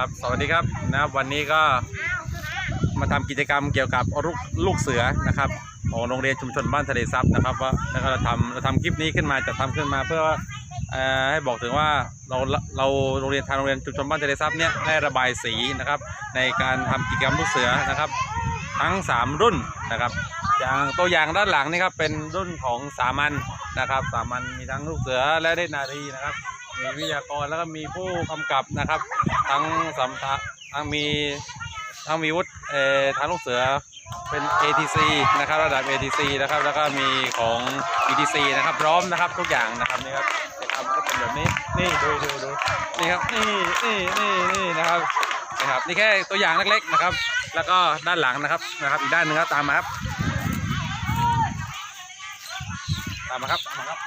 ครับ สวัสดีครับนะครับ วันนี้ก็มาทำกิจกรรมเกี่ยวกับลูกลูกเสือนะครับของโรงเรียนชุมชนบ้านทะเลซับนะครับว่าแล้วก็เราทำเราทำคลิปนี้ขึ้นมาจะทำขึ้นมาเพื่อให้บอกถึงว่าเราเราโรงเรียนทางโรงเรียนชุมชนบ้านทะเลซับเนี่ยได้ระบายสีนะครับ ในการทำกิจกรรมลูกเสือนะครับ ทั้ง 3 รุ่นนะครับอย่างตัวอย่างด้านหลังนี่ครับเป็นรุ่นของสามัญนะครับ สามัญมีทั้งลูกเสือและเด็นารีนะครับ มีวิทยากรแล้วก็มีผู้กำกับนะครับ ทั้งสัมภาทั้งมีทั้งมีวุฒิเอ่อทางลูกเสือเป็น ATC นะครับระดับ ATC นะครับแล้วก็มีของ ETC นะครับพร้อมนะครับทุกอย่างนะครับนี่ครับจะทำก็เป็นแบบนี้นี่ดูดูดูนี่ครับนี่นี่นี่นี่นะครับนะครับนี่แค่ตัวอย่างเล็กๆนะครับ แล้วก็ด้านหลังนะครับนะครับ อีกด้านหนึงครับตามมาครับ ตามมาครับตามมาครับ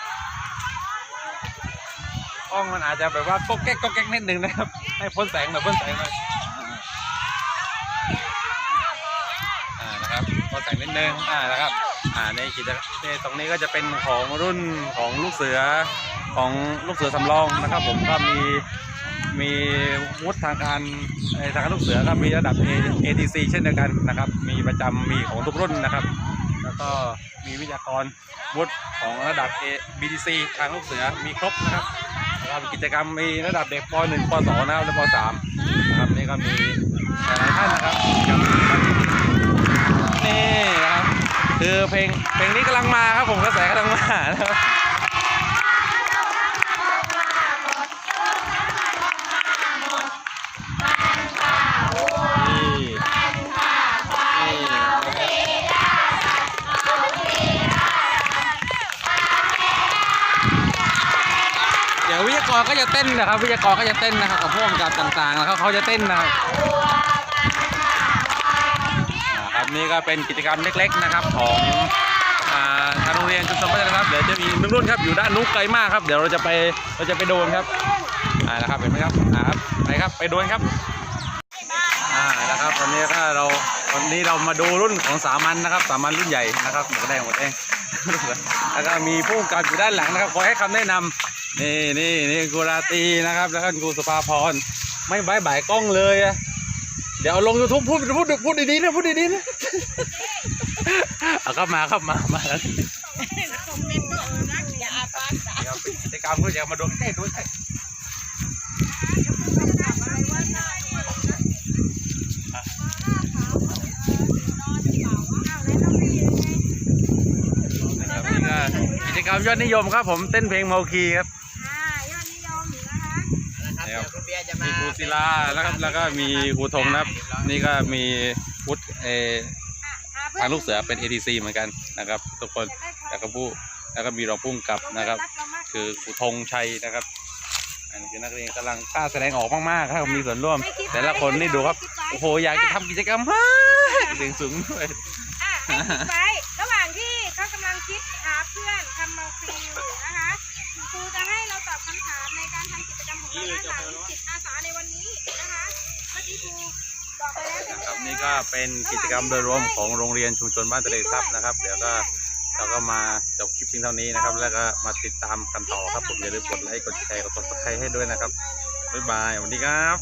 ล้องมันอาจจะแบบว่าก๊กแก๊กก๊กแก๊กนิดนึงนะครับ ให้พ้นแสงหน่อยพ้นแสงหน่อยอ่านะครับพ้นแสงนิดนึงอ่านะครับอ่าในกิจในตรงนี้ก็จะเป็นของรุ่นของลูกเสือของลูกเสือสำรองนะครับ ผมก็มีมีวุฒิทางการทางการลูกเสือก็มีระดับ ATC เช่นเดียวกันนะครับ มีประจำมีของทุกรุ่นนะครับ แล้วก็มีวิทยากรวุฒิของระดับ BTC ทางลูกเสือมีครบนะครับ ทำกิจกรรมมีระดับเด็กป .1 ป .2 นะครับและป .3 นะครับนี่ก็มีหลายท่านนะครับนี่นะครับคือเพลงเพลงนี้กำลังมาครับผมกระแสกำลังมานะครับนี่นี่เดี๋ยววิทยาก รก็จะเต้นนะครับวิทยากรก็จะเต้นนะครับกับพวกกับต่างๆนะครับเขาจะเต้นนะครับครับนี่ก็เป็นกิจกรรมเล็ก ๆนะครับ ของทางโรงเรียนชุมชนพัฒนาครับเดี๋ยวจะมีนึ่งรุ่นครับอยู่ด้านนู้นไกลมากครับ เดี๋ยวเราจะไปเราจะไปโดนครับอ่านะครับเห็นไหมครับครับไปครับไปโดนครับอ่านะครับวันนี้ก็เราวันนี้เรามาดูรุ่นของสามัญนะครับ สามัญรุ่นใหญ่นะครับหมวกแดงหมวกแดงแล้วก็มีผู้กำกับอยู่ด้านหลังนะครับขอยให้คำแนะนำ นี่นี่นี่ครูราตรีนะครับ แล้วก็ครูสุภาพรไม่บายบ่ายกล้องเลยอะเดี๋ยวเอาลงยูทูบพูดพูดพูดดีๆนะพูดดีๆนะเอาเข้ามาเข้ามามาแล้วนี่ครับเป็นกิจกรรมก็อยากมาดูใกล้ดูใกล้นะครับนี่ก็กิจกรรมยอดนิยมครับผมเต้นเพลงเมาคีครับ นะคะนะครับคุณเบียร์จะมีมาครูศิลาแล้วก็แล้วก็มีครูธงนะครับ นี่ก็มีวุฒิเอออะทางลูกเสือเป็น ATC เหมือนกันนะครับ ทุกคนแล้วก็ผู้แล้วก็มีรองผู้กำกับนะครับ คือครูธงชัยนะครับอันนี้คือนักเรียนกำลังกล้าแสดงออกมากๆครับมีส่วนร่วม แต่ละคนนี่ดูครับโอ้โหอยากจะทำกิจกรรมมากเสียงสูงด้วยอะให้คิดไว้ระหว่างที่เขากำลังคิดหาเพื่อนทำมาฟรีอยู่นะคะครูจะให้เรา ตอบคำถามในการทำกิจกรรมของเราด้านหลังจิตอาสาในวันนี้นะคะเมื่อกี้ครูบอกไปแล้วใช่ไหมครับนี่ก็เป็นกิจกรรมโดยรวมของโรงเรียนชุมชนบ้านทะเลซับนะครับ เดี๋ยวก็เราก็มาจบคลิปเพียงเท่านี้นะครับ แล้วก็มาติดตามกันต่อครับผมอย่าลืมกดไลค์กดแชร์กดติดตามให้ด้วยนะครับบ๊ายบายสวัสดีครับ